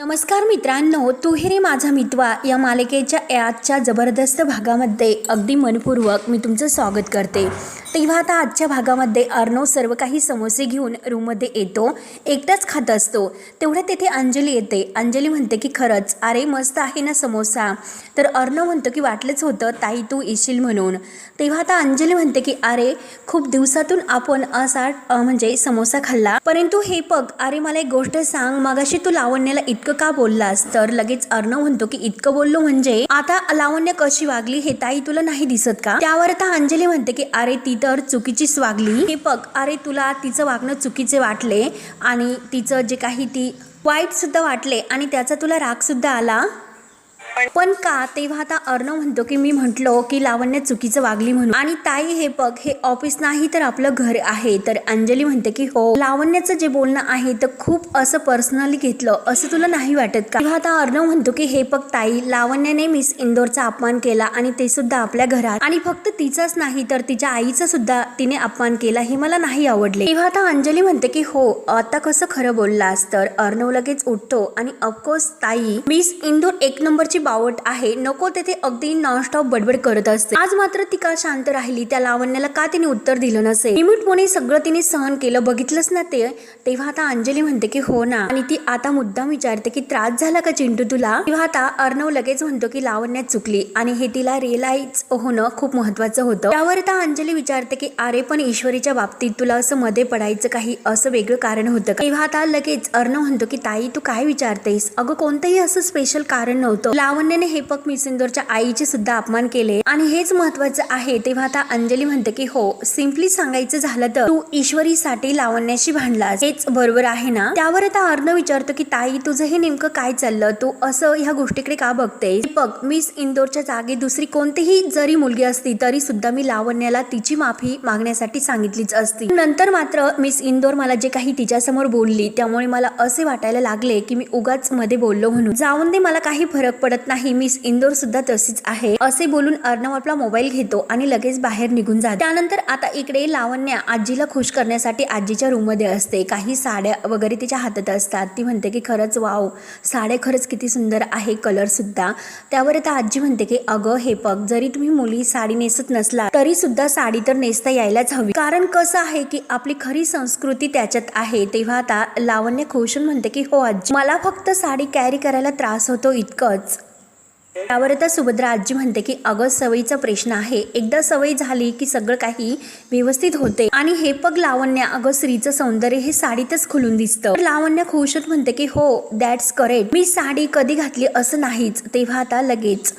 नमस्कार मित्रांनो तू हे रे माझा मितवा. या मालिकेच्या आजच्या जबरदस्त भागामध्ये अगदी मनपूर्वक मी तुमचं स्वागत करते. तेव्हा आता आजच्या भागामध्ये अर्णव सर्व काही समोसे घेऊन रूममध्ये येतो. एकटाच खात असतो. तेवढ्या तेथे अंजली येते. अंजली म्हणते की खरंच अरे मस्त आहे ना समोसा. तर अर्णव म्हणतो की वाटलंच होतं ताई तू येशील म्हणून. तेव्हा आता अंजली म्हणते की अरे खूप दिवसातून आपण असा म्हणजे समोसा खाल्ला. परंतु हे बघ अरे मला एक गोष्ट सांग. मगाशी तू लावण्याला इतकं का बोललास? तर लगेच अर्णव म्हणतो की इतकं बोललो म्हणजे? आता लावण्य कशी वागली हे ताई तुला नाही दिसत का? त्यावर आता अंजली म्हणते की अरे ती तर चुकीचीच वागली. हे बघ अरे तुला तिचं वागणं चुकीचे वाटले आणि तिचं जे काही ती वाईट सुद्धा वाटले आणि त्याचा तुला राग सुद्धा आला? पण का? तेव्हा आता अर्णव म्हणतो की मी म्हटलो की लावण्य चुकीचं वागली म्हणून. आणि ताई हे बघ हे ऑफिस नाही तर आपलं घर आहे. तर अंजली म्हणते की हो. लावण्याचं जे बोलणं आहे तर खूप असं पर्सनली घेतलं. असं तुला नाही वाटत का? तेव्हा आता अर्णव म्हणतो की हे बघ ताई लावण्याने मिस इंदोरचा अपमान केला आणि ते सुद्धा आपल्या घरात. आणि फक्त तिचाच नाही तर तिच्या आईचा सुद्धा तिने अपमान केला हे मला नाही आवडले. तेव्हा आता अंजली म्हणते की हो आता कसं खरं बोललास? तर अर्णव लगेच उठतो आणि ऑफकोर्स ताई मिस इंदोर एक नंबरची बावट आहे. नको तेथे अगदी नॉनस्टॉप बडबड करत असते. आज मात्र ती का शांत राहिली. त्या लावण्याला का तिने उत्तर दिलं नसेल निमिटपणे सगळं तिने सहन केलं. बघितलंच ना ते. तेव्हा आता अंजली म्हणते की हो ना. आणि ती आता मुद्दाम विचारते की त्रास झाला का चिंटू तुला? तेव्हा आता अर्णव लगेच म्हणतो की लावण्यात चुकली. आणि हे तिला रिअलाइज होणं खूप महत्वाचं होतं. त्यावर आता अंजली विचारते की अरे पण ईश्वरीच्या बाबतीत तुला असं मध्ये पडायचं काही असं वेगळं कारण होतं तेव्हा आता लगेच अर्णव म्हणतो की ताई तू काय विचारतेस? अगं कोणतंही असं स्पेशल कारण नव्हतं. लावण लावण्याने हे पक मिसिंदोरच्या आईचे सुद्धा अपमान केले. आणि हेच महत्वाचं आहे तेव्हा आता अंजली म्हणते की हो सिम्पली सांगायचं झालं तर तू ईश्वरीसाठी लावण्याशी भांडलास. हेच बरोबर आहे ना? त्यावर आता अर्णव विचारतो की ताई तुझं हे नेमकं काय चाललं? तू असं ह्या गोष्टीकडे का बघते बघ मिस इंदोरच्या जागी दुसरी कोणतीही जरी मुलगी असती तरी सुद्धा मी लावण्याला तिची माफी मागण्यासाठी सांगितलीच असती. नंतर मात्र मिस इंदोर मला जे काही तिच्यासमोर बोलली त्यामुळे मला असे वाटायला लागले की मी उगाच मध्ये बोललो म्हणून. जाऊन दे मला काही फरक पडत नाही मिस इंदोर सुद्धा तशीच आहे. असे बोलून अर्णव आपला मोबाईल घेतो आणि लगेच बाहेर निघून जातो. त्यानंतर आता इकडे लावण्या आजीला खुश करण्यासाठी आजीच्या रूममध्ये असते. काही साड्या वगैरे तिच्या हातात असतात. ती म्हणते की खरंच वाव साड्या खरंच किती सुंदर आहे कलर सुद्धा. त्यावर आता आजी म्हणते की अगं हे पग जरी तुम्ही मुली साडी नेसत नसला तरी सुद्धा साडी तर नेसता यायलाच हवी. कारण कसं आहे की आपली खरी संस्कृती त्याच्यात आहे. तेव्हा आता लावण्य खुशून म्हणते की हो आजी मला फक्त साडी कॅरी करायला त्रास होतो इतकंच. त्यावर आता सुभद्रा आजी म्हणते की अगं सवयीचा प्रश्न आहे. एकदा सवय झाली की सगळं काही व्यवस्थित होते. आणि हे पग लावण्या अगं स्त्रीचं सौंदर्य हे साडीतच खुलून दिसतं. लावण्या लावण्या खुशत म्हणते की हो दॅट्स करेक्ट मी साडी कधी घातली असं नाहीच. तेव्हा आता लगेच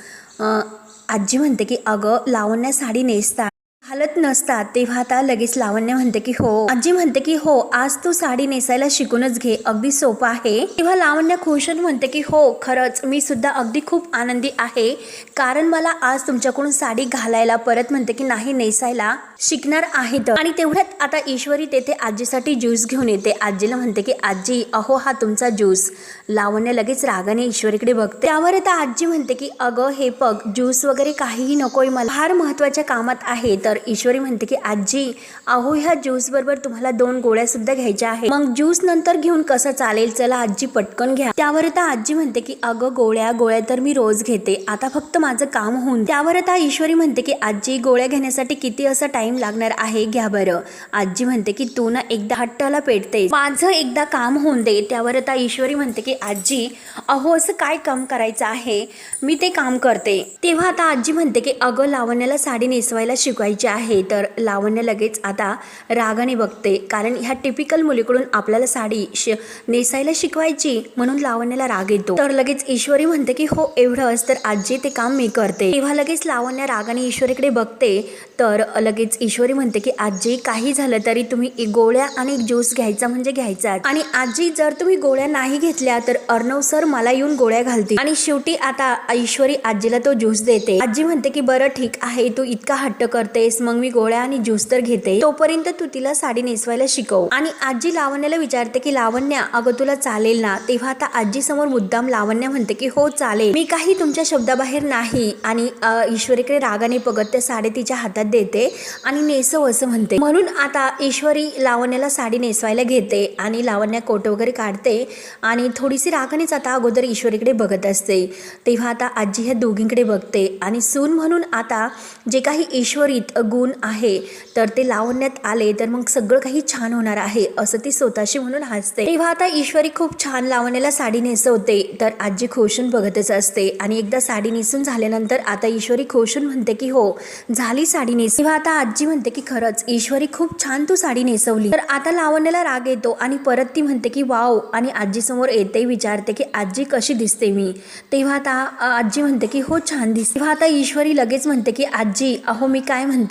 आजी म्हणते की अगं लावण्या साडी नेसता हलत नसतात तेव्हा आता लगेच लावण्य म्हणते की हो. आजी म्हणते की हो आज तू साडी नेसायला शिकूनच घे अगदी सोपं आहे. तेव्हा लावण्य खुशून म्हणते की हो खरंच मी सुद्धा अगदी खूप आनंदी आहे. कारण मला आज तुमच्याकडून साडी घालायला परत म्हणते की नाही नेसायला शिकणार आहेत आणि तेवढ्यात आता ईश्वरी तेथे आजीसाठी ज्यूस घेऊन येते. आजीला म्हणते की आजी अहो हा तुमचा ज्यूस. लावण्य लगेच रागाने ईश्वरीकडे बघते. त्यावर आता आजी म्हणते की अगं हे पग ज्यूस वगैरे काहीही नकोय मला. फार महत्त्वाच्या कामात आहे तर. तर ईश्वरी म्हणते की आजी अहो ह्या ज्यूस बरोबर तुम्हाला दोन गोळ्या सुद्धा घ्यायच्या आहेत. मग ज्यूस नंतर घेऊन कसं चालेल? चला आजी पटकन घ्या. त्यावर आता आजी म्हणते की अगं गोळ्या गोळ्या तर मी रोज घेते. आता फक्त माझं काम होऊन. त्यावर आता ईश्वरी म्हणते की आजी गोळ्या घेण्यासाठी किती असा टाइम लागणार आहे? घ्या बरं. आजी म्हणते की तू ना एकदा हट्टाला पेटते माझं एकदा काम होऊन दे. त्यावर आता ईश्वरी म्हणते की आजी अहो असं काय काम करायचं आहे? मी ते काम करते. तेव्हा आता आजी म्हणते की अगं लावण्याला साडी नेसवायला शिकवायची आहे तर लावण्य लगेच आता रागाने बघते. कारण ह्या टिपिकल मुलीकडून आपल्याला साडी श नेसायला शिकवायची म्हणून लावण्याला राग येतो. तर लगेच ईश्वरी म्हणते की हो एवढंच तर आजी ते काम मी करते. तेव्हा लगेच लावण्य रागाने ईश्वरीकडे बघते. तर लगेच ईश्वरी म्हणते की आजी काही झालं तरी तुम्ही गोळ्या आणि एक ज्यूस घ्यायचा म्हणजे घ्यायचा. आणि आजी जर तुम्ही गोळ्या नाही घेतल्या तर अर्णव सर मला येऊन गोळ्या घालतील. आणि शेवटी आता ईश्वरी आजीला तो ज्यूस देते. आजी म्हणते की बरं ठीक आहे तू इतका हट्ट करते बोलतेस मग मी गोळ्या आणि ज्यूस तर घेते. तोपर्यंत तू तिला साडी नेसवायला शिकव. आणि आजी लावण्याला विचारते की लावण्या अगं तुला चालेल ना? तेव्हा आता आजी समोर मुद्दाम लावण्या म्हणते की हो चालेल. मी काही तुमच्या शब्दाबाहेर नाही आणि ईश्वरीकडे रागाने बघत त्या साडी तिच्या हातात देते आणि नेसव असं म्हणते. म्हणून आता ईश्वरी लावण्याला साडी नेसवायला घेते आणि लावण्या कोट वगैरे काढते आणि थोडीशी रागानेच आता अगोदर ईश्वरीकडे बघत असते. तेव्हा आता आजी ह्या दोघींकडे बघते आणि सून म्हणून आता जे काही ईश्वरीत गुण आहे तर ते लावण्यात आले तर मग सगळं काही छान होणार आहे असं ती स्वतःशी म्हणून हसते. तेव्हा आता ईश्वरी खूप छान लावण्याला साडी नेसवते तर आजी खोशून बघतच असते. आणि एकदा साडी नेसून झाल्यानंतर आता ईश्वरी खोशून म्हणते की हो झाली साडी नेस तेव्हा आता आजी म्हणते की खरंच ईश्वरी खूप छान तू साडी नेसवली. तर आता लावण्याला राग येतो आणि परत ती म्हणते की वाव आणि आजी समोर येते विचारते की आजी कशी दिसते मी? तेव्हा आता आजी म्हणते की हो छान दिसते. तेव्हा आता ईश्वरी लगेच म्हणते की आजी अहो मी काय म्हणते?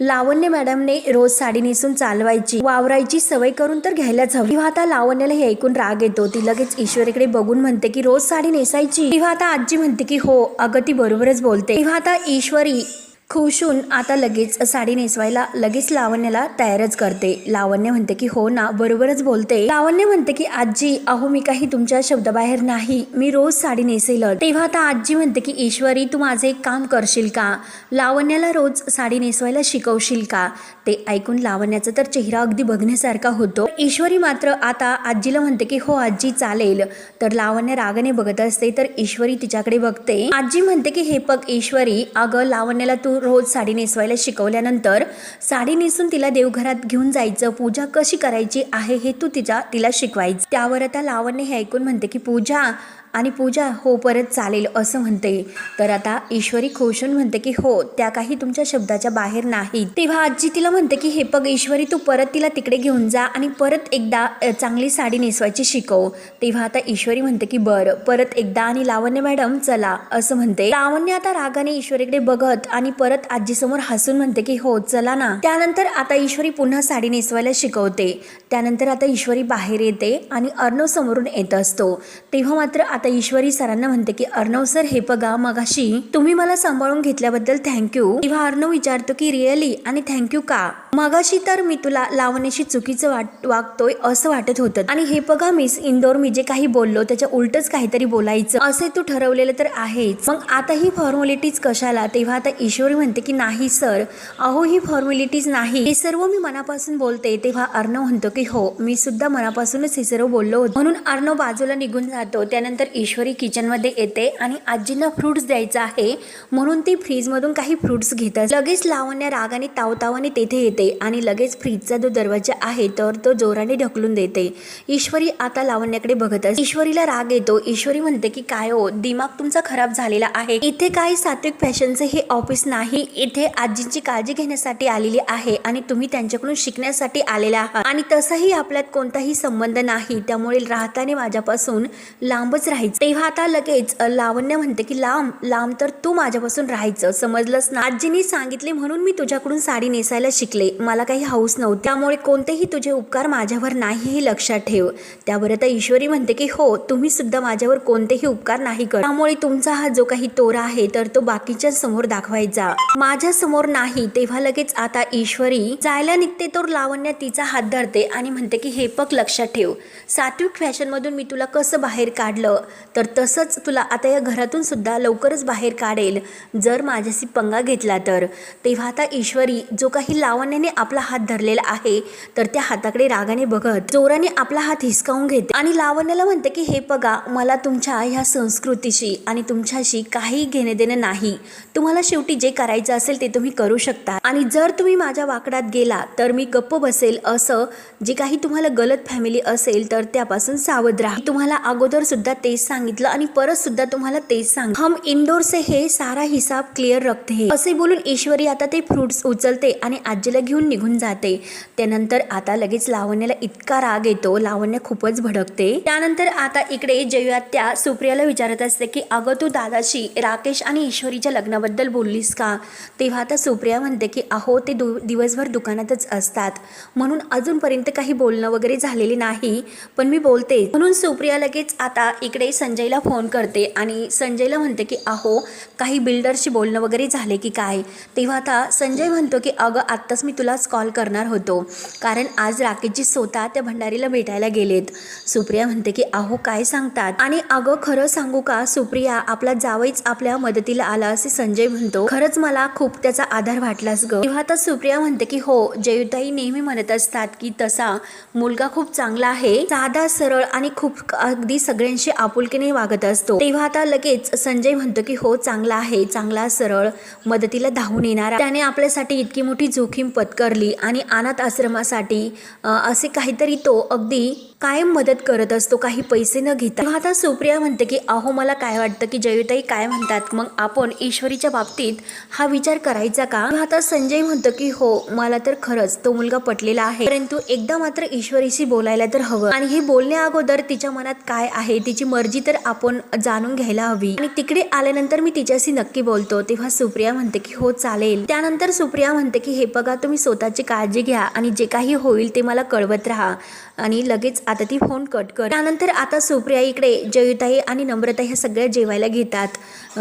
लावण्य मॅडमने रोज साडी नेसून चालवायची वावरायची सवय करून तर घ्यायलाच हवी. तेव्हा आता लावण्याला हे ऐकून राग येतो. ती लगेच ईश्वरीकडे बघून म्हणते की रोज साडी नेसायची. तेव्हा आता आजी म्हणते की हो अगं ती बरोबरच बोलते. तेव्हा आता ईश्वरी खुशून आता लगेच साडी नेसवायला लगेच लावण्याला तयारच करते. लावण्य म्हणते की हो ना बरोबरच बोलते. लावण्य म्हणते की आजी अहो मी काही तुमच्या शब्दाबाहेर नाही. मी रोज साडी नेसेल तेव्हा आता आजी म्हणते की ईश्वरी तू माझे एक काम करशील का? लावण्याला रोज साडी नेसवायला शिकवशील का? ते ऐकून लावण्याचा तर चेहरा अगदी बघण्यासारखा होतो. ईश्वरी मात्र आता आजीला म्हणते की हो आजी चालेल. तर लावण्य रागाने बघत असते तर ईश्वरी तिच्याकडे बघते. आजी म्हणते की हे बघ ईश्वरी अगं लावण्याला तू रोज साडी नेसवायला शिकवल्यानंतर साडी नेसून तिला देवघरात घेऊन जायचं पूजा कशी करायची आहे हे तू तिच्या तिला शिकवायचं. त्यावर आता लावण्य हे ऐकून म्हणते की पूजा आणि पूजा हो परत चालेल असं म्हणते. तर आता ईश्वरी खोशून म्हणते की हो त्या काही तुमच्या शब्दाच्या बाहेर नाही तेव्हा आजी तिला म्हणते की हे बघ ईश्वरी तू परत तिला तिकडे घेऊन जा आणि परत एकदा चांगली साडी नेसवायची शिकव. तेव्हा आता ईश्वरी म्हणते की बरं परत एकदा आणि लावण्य मॅडम चला असं म्हणते. लावण्य आता रागाने ईश्वरीकडे बघत आणि परत आजीसमोर हसून म्हणते की हो चला ना. त्यानंतर आता ईश्वरी पुन्हा साडी नेसवायला शिकवते. त्यानंतर आता ईश्वरी बाहेर येते आणि अर्णव समोरून येत असतो. तेव्हा मात्र आता ईश्वरी सरांना म्हणते की अर्णव सर हे बघा मगाशी तुम्ही मला सांभाळून घेतल्याबद्दल थँक्यू तेव्हा अर्णव विचारतो की रिअली? आणि थँक्यू का? मगाशी तर मी तुला लावण्याशी चुकीचं वाट वागतोय असं वाटत होतं. आणि हे बघा मिस इंदोर मी जे काही बोललो त्याच्या उलटच काहीतरी बोलायचं. असे तू ठरवलेलं तर आहेच. मग आता ही फॉर्मॅलिटीज कशाला? तेव्हा आता ईश्वरी म्हणते की नाही सर अहो ही फॉर्मॅलिटीज नाही. हे सर्व मी मनापासून बोलते. तेव्हा अर्णव म्हणतो की हो मी सुद्धा मनापासूनच हे सर्व बोललो होतो. म्हणून अर्णव बाजूला निघून जातो. त्यानंतर ईश्वरी किचनमध्ये येते आणि आजींना फ्रुट्स द्यायचं आहे. म्हणून ती फ्रीजमधून काही फ्रुट्स घेतात. लगेच लावण्या रागाने तावतावाने तेथे येते. येते आणि लगेच फ्रीजचा जो दरवाजा आहे तर तो जोराने ढकलून देते. ईश्वरी आता लावण्याकडे बघत असते ईश्वरीला राग येतो. ईश्वरी म्हणते की काय हो दिमाग तुमचा खराब झालेला आहे. इथे काही सात्विक फॅशनचे हे ऑफिस नाही. इथे आजींची काळजी घेण्यासाठी आलेली आहे आणि तुम्ही त्यांच्याकडून शिकण्यासाठी आलेला आहात. आणि तसाही आपल्यात कोणताही संबंध नाही. त्यामुळे राहताने माझ्यापासून लांबच राहायचं. तेव्हा आता लगेच लावण्य म्हणते की लांब लांब तर तू माझ्यापासून राहायचं. समजलंस ना? आजीने सांगितले म्हणून मी तुझ्याकडून साडी नेसायला शिकले. मला काही हौस नव्हती. त्यामुळे कोणतेही तुझे उपकार माझ्यावर नाही हे लक्षात ठेव. त्यावर आता ईश्वरी म्हणते की हो तुम्ही सुद्धा माझ्यावर कोणतेही उपकार नाही कर त्यामुळे तुमचा हा जो काही तोरा आहे तर तो बाकीच्या समोर दाखवायचा. माझ्यासमोर नाही तेव्हा लगेच आता ईश्वरी जायला निघते तर लावण्य तिचा हात धरते आणि म्हणते की हे पक लक्षात ठेव. सात्विक फॅशन मधून मी तुला कसं बाहेर काढलं? तर तसंच तुला आता या घरातून सुद्धा लवकरच बाहेर काढेल. जर माझ्याशी पंगा घेतला तर. तेव्हा आता ईश्वरी जो काही लावण्याने आपला हात धरलेला आहे तर त्या हाताकडे रागाने बघत जोराने आपला हात हिसकावून घेते आणि लावण्याला म्हणते की हे बघा मला तुमच्या ह्या संस्कृतीशी आणि तुमच्याशी काही घेणे देणं नाही. तुम्हाला शेवटी जे करायचं असेल ते तुम्ही करू शकता. आणि जर तुम्ही माझ्या वाकडात गेला तर मी गप्प बसेल असं जे काही तुम्हाला गलत फॅमिली असेल तर त्यापासून सावध राहा. तुम्हाला अगोदर सुद्धा तेच सांगितलं आणि परत सुद्धा तुम्हाला तेच सांग. हम इंडोर से हे सारा हिसाब क्लिअर रखते असे बोलून ईश्वरी आता ते फ्रुट्स उचलते आणि आजीला घेऊन घेऊन निघून जाते. त्यानंतर आता लगेच लावण्याला इतका राग येतो लावण्य खूपच भडकते. त्यानंतर आता इकडे जयुआत्या सुप्रियाला विचारत असते की अगं तू दादाशी राकेश आणि ईश्वरीच्या लग्नाबद्दल बोललीस का? तेव्हा आता सुप्रिया म्हणते की अहो ते दु दिवसभर दुकानातच असतात. म्हणून अजूनपर्यंत काही बोलणं वगैरे झालेले नाही पण मी बोलते. म्हणून सुप्रिया लगेच आता इकडे संजयला फोन करते आणि संजयला म्हणते की अहो काही बिल्डरशी बोलणं वगैरे झाले की काय? तेव्हा आता संजय म्हणतो की अगं आत्ताच मी तुलाच कॉल करणार होतो. कारण आज राकेशजी स्वतः त्या भंडारीला भेटायला गेलेत. सुप्रिया म्हणते की अहो काय सांगतात? आणि अगं खरं सांगू का सुप्रिया? आपला जावईच आपल्या मदतीला आला असे संजय म्हणतो. खरंच मला खूप त्याचा आधार वाटलास ग. तेव्हा तर सुप्रिया म्हणते की हो जयुताई नेहमी म्हणत असतात की तसा मुलगा खूप चांगला आहे साधा सरळ आणि खूप अगदी सगळ्यांशी आपुलकीने वागत असतो. तेव्हा आता लगेच संजय म्हणतो की हो चांगला आहे चांगला सरळ मदतीला धावून येणार. त्याने आपल्यासाठी इतकी मोठी जोखीम पत्करली आणि अनाथ आश्रमासाठी असे काहीतरी तो अगदी कायम मदत करत असतो काही पैसे न घेता. आता सुप्रिया म्हणते की अहो मला काय वाटतं की जयुताई काय म्हणतात? मग आपण ईश्वरीच्या बाबतीत हा विचार करायचा का? आता संजय म्हणतो की हो मला तर खरंच तो मुलगा पटलेला आहे. परंतु एकदा मात्र ईश्वरीशी बोलायला तर हवं. आणि हे बोलण्या अगोदर तिच्या मनात काय आहे तिची मर्जी तर आपण जाणून घ्यायला हवी. आणि तिकडे आल्यानंतर मी तिच्याशी नक्की बोलतो. तेव्हा सुप्रिया म्हणते की हो चालेल. त्यानंतर सुप्रिया म्हणते की हे बघा तुम्ही स्वतःची काळजी घ्या आणि जे काही होईल ते मला कळवत राहा. आणि लगेच आता ती फोन कट कर. त्यानंतर आता सुप्रिया इकडे जयुताई आणि नम्रता ह्या सगळ्या जेवायला घेतात.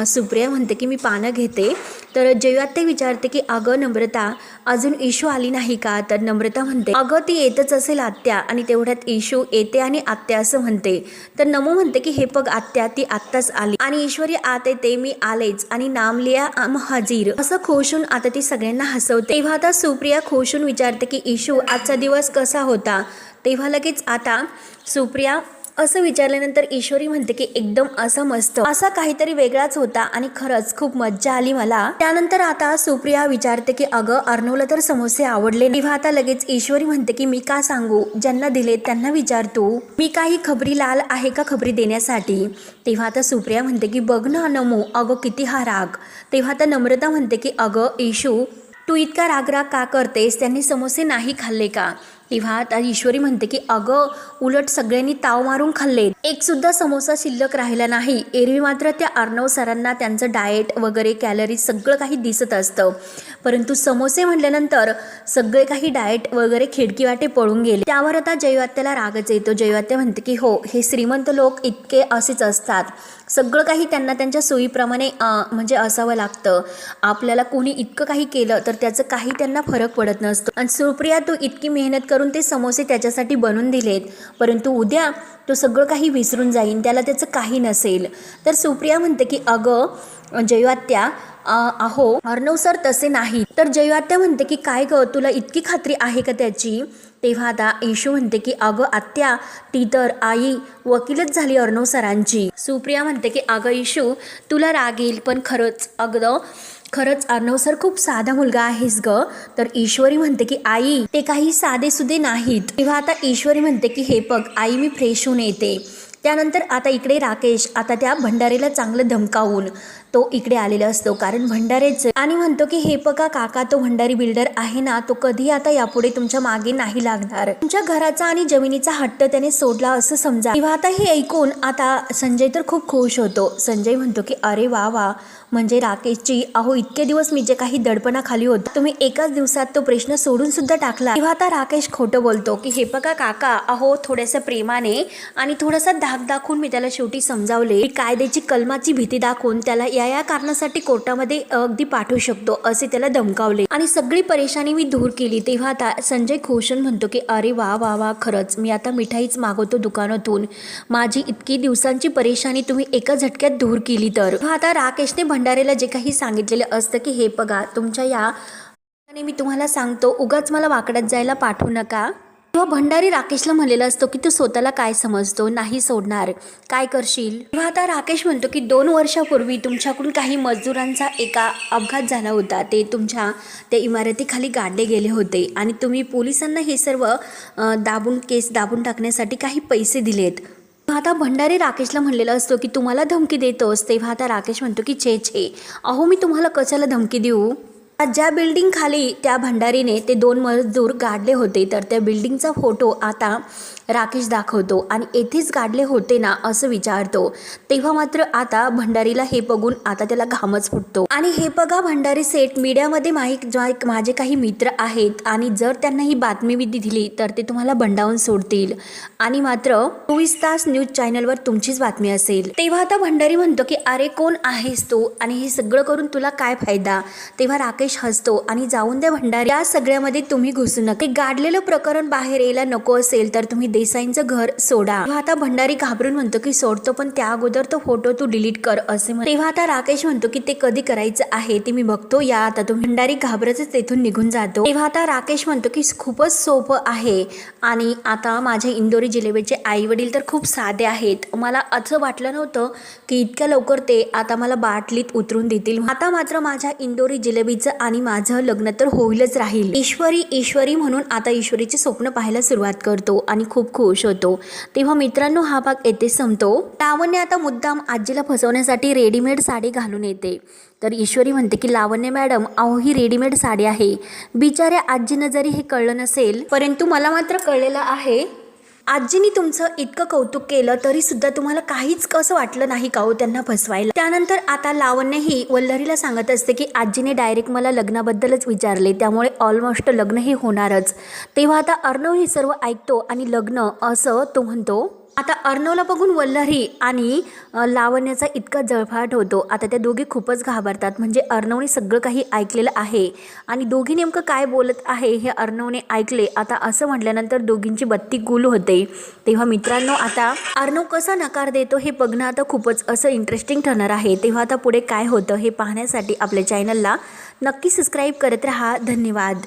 सुप्रिया म्हणते की मी पानं घेते. तर जयुआत्या विचारते की अगं नम्रता अजून इशू आली नाही का? तर नम्रता म्हणते अगं ती येतच असेल आत्या आणि तेवढ्यात इशू येते आणि आत्या असं म्हणते. तर नमो म्हणते की हे बघ आत्या ती आत्ताच आली आणि ईश्वरी आत येते मी आलेच आणि नाम लिया आम हजीर. असं खोशून आता ती सगळ्यांना हसवते. तेव्हा आता सुप्रिया खोशून विचारते की इशू आजचा दिवस कसा होता? तेव्हा लगेच आता सुप्रिया असं विचारल्यानंतर ईश्वरी म्हणते की एकदम असं मस्त. असा काहीतरी वेगळाच होता आणि खरंच खूप मज्जा आली मला. त्यानंतर आता सुप्रिया विचारते की अगं अर्णवला तर समोसे आवडले तेव्हा आता लगेच ईश्वरी म्हणते की मी का सांगू? ज्यांना दिले त्यांना विचारतो मी काही खबरी लाल आहे का खबरी देण्यासाठी? तेव्हा आता सुप्रिया म्हणते की बघ ना नमो अगं किती हा राग. तेव्हा आता नम्रता म्हणते की अगं ईशू तू इतका रागराग का करतेस? त्यांनी समोसे नाही खाल्ले का? तेव्हा ईश्वरी म्हणते की अगं उलट सगळ्यांनी ताव मारून खाल्ले. एक सुद्धा समोसा शिल्लक राहिला नाही. एरवी मात्र त्या अर्णव सरांना त्यांचं डाएट वगैरे कॅलरी सगळं काही दिसत असतं. परंतु समोसे म्हटल्यानंतर सगळे काही डाएट वगैरे खिडकीवाटे पळून गेले. त्यावर आता जयवात्याला रागच येतो. जयवात्या म्हणते की हो हे श्रीमंत लोक इतके असेच असतात. सगळं काही त्यांना त्यांच्या सोयीप्रमाणे म्हणजे असावं लागतं. आपल्याला कोणी इतकं काही केलं तर त्याचं काही त्यांना फरक पडत नसतो. आणि सुप्रिया तू इतकी मेहनत करून ते समोसे त्याच्यासाठी बनवून दिलेत परंतु उद्या तो सगळं काही विसरून जाईन त्याला त्याचं काही नसेल. तर सुप्रिया म्हणते की अगं जयवात्या अहो अर्णव सर तसे नाही. तर जयवात्या म्हणते की काय ग तुला इतकी खात्री आहे का त्याची? तेव्हा आता येशू म्हणते की अगं आत्या ती तर आई वकीलच झाली अर्णव सरांची. सुप्रिया म्हणते की अगं येशू तुला राग येईल पण खरंच अगं खरंच अर्णव सर खूप साधा मुलगा आहेस ग. तर ईश्वरी म्हणते की आई ते काही साधे सुधे नाहीत. तेव्हा आता ईश्वरी म्हणते की हे बघ आई मी फ्रेश होऊन येते. त्यानंतर आता इकडे राकेश आता त्या भंडारेला चांगलं धमकावून तो इकडे आलेला असतो. कारण भंडारेच आणि म्हणतो की हे बघा काका तो भंडारी बिल्डर आहे ना तो कधी आता यापुढे तुमच्या मागे नाही लागणार. तुमच्या घराचा आणि जमिनीचा हट्ट त्याने सोडला असं समजा. तेव्हा आता हे ऐकून आता संजय तर खूप खुश होतो. संजय म्हणतो की अरे वा वा म्हणजे राकेशची अहो इतके दिवस मी जे काही दडपणाखाली होतो तुम्ही एकाच दिवसात तो प्रश्न सोडून सुद्धा टाकला. तेव्हा आता राकेश खोटं बोलतो की हे बघा काका अहो थोड्याशा प्रेमाने आणि थोडासा धाक दाखवून मी त्याला शेवटी समजावले. कायद्याची कलमाची भीती दाखवून त्याला या या कारणासाठी कोर्टामध्ये अगदी पाठवू शकतो असे त्याला धमकावले. आणि सगळी परेशानी मी दूर केली. तेव्हा आता संजय खोशन म्हणतो की अरे वा वा वा खरंच. मी आता मिठाईच मागवतो दुकानातून. माझी इतकी दिवसांची परेशानी तुम्ही एका झटक्यात दूर केली तर. आता राकेशने भंडारेला जे काही सांगितलेलं असतं की हे बघा तुमच्या या आणि मी तुम्हाला सांगतो उगाच मला वाकड्यात जायला पाठवू नका. तेव्हा भंडारी राकेशला म्हणलेला असतो की तू स्वतःला काय समजतो? नाही सोडणार. काय करशील? तेव्हा आता राकेश म्हणतो की दोन वर्षापूर्वी तुमच्याकडून काही मजदुरांचा एका अपघात झाला होता. ते तुमच्या त्या इमारतीखाली गाडले गेले होते आणि तुम्ही पोलिसांना हे सर्व दाबून केस दाबून टाकण्यासाठी काही पैसे दिलेत. आता भंडारी राकेशला म्हणलेला असतो की तुम्हाला धमकी देतोस. तेव्हा आता राकेश म्हणतो की छे छे. अहो मी तुम्हाला कशाला धमकी देऊ? ज्या बिल्डिंग खाली त्या भंडारीने ते दोन मजदूर गाडले होते तर त्या बिल्डिंगचा फोटो आता राकेश दाखवतो आणि येथेच गाडले होते ना असं विचारतो. तेव्हा मात्र आता भंडारीला हे बघून आता त्याला घामच फुटतो. आणि हे बघा भंडारी सेट मीडियामध्ये माहीत माझे काही मित्र आहेत आणि जर त्यांना ही बातमी विधी दिली तर ते तुम्हाला भंडावून सोडतील. आणि मात्र चोवीस तास न्यूज चॅनलवर तुमचीच बातमी असेल. तेव्हा आता भंडारी म्हणतो की अरे कोण आहेस तू? आणि हे सगळं करून तुला काय फायदा? तेव्हा राकेश हसतो आणि जाऊन द्या भंडारी. या सगळ्यामध्ये तुम्ही घुसू नका. ते गाडलेलं प्रकरण बाहेर यायला नको असेल तर तुम्ही देसाईंचं घर सोडा. आता भंडारी घाबरून म्हणतो की सोडतो पण त्या अगोदर तो फोटो तू डिलीट कर असे तेव्हा आता राकेश म्हणतो की ते कधी करायचं आहे ते मी बघतो या आता तो भंडारी घाबरतच तेथून निघून जातो. तेव्हा आता राकेश म्हणतो की खूपच सोपं आहे आणि आता माझे इंदोरी जिलेबीचे आई वडील तर खूप साधे आहेत. मला असं वाटलं नव्हतं की इतक्या लवकर ते आता मला बाटलीत उतरून देतील. आता मात्र माझ्या इंदोरी जिलेबीचं आणि माझं लग्न तर होईलच राहील. ईश्वरी ईश्वरी म्हणून आता ईश्वरीचे स्वप्न पाहायला सुरुवात करतो आणि खूप खुश होतो. तेव्हा मित्रांनो हा भाग येथे संपतो. लावण्य आता मुद्दाम आजीला फसवण्यासाठी रेडीमेड साडी घालून येते. तर ईश्वरी म्हणते की लावण्य मॅडम अहो ही रेडीमेड साडी आहे. बिचाऱ्या आजीनं जरी हे कळलं नसेल परंतु मला मात्र कळलेलं आहे आजीनी तुमचं इतकं कौतुक केलं तरी सुद्धा तुम्हाला काहीच कसं वाटलं नाही का हो त्यांना फसवायला? त्यानंतर आता लावण्य ही वल्लरीला सांगत असते की आजीने डायरेक्ट मला लग्नाबद्दलच विचारले त्यामुळे ऑलमोस्ट लग्न हे होणारच. तेव्हा आता अर्णव हे सर्व ऐकतो आणि लग्न असं तो म्हणतो आता अर्णवला बघून वल्लरी आणि लावण्याचा इतका जळफाट होतो. आता त्या दोघी खूपच घाबरतात. म्हणजे अर्णवने सगळं काही ऐकलेलं आहे. आणि दोघी नेमकं काय बोलत आहे हे अर्णवने ऐकले. आता असं म्हटल्यानंतर दोघींची बत्ती गुल होते. तेव्हा मित्रांनो आता अर्णव कसा नकार देतो हे बघणं आता खूपच असं इंटरेस्टिंग ठरणार आहे. तेव्हा आता पुढे काय होतं हे पाहण्यासाठी आपल्या चॅनलला नक्की सबस्क्राईब करत राहा. धन्यवाद.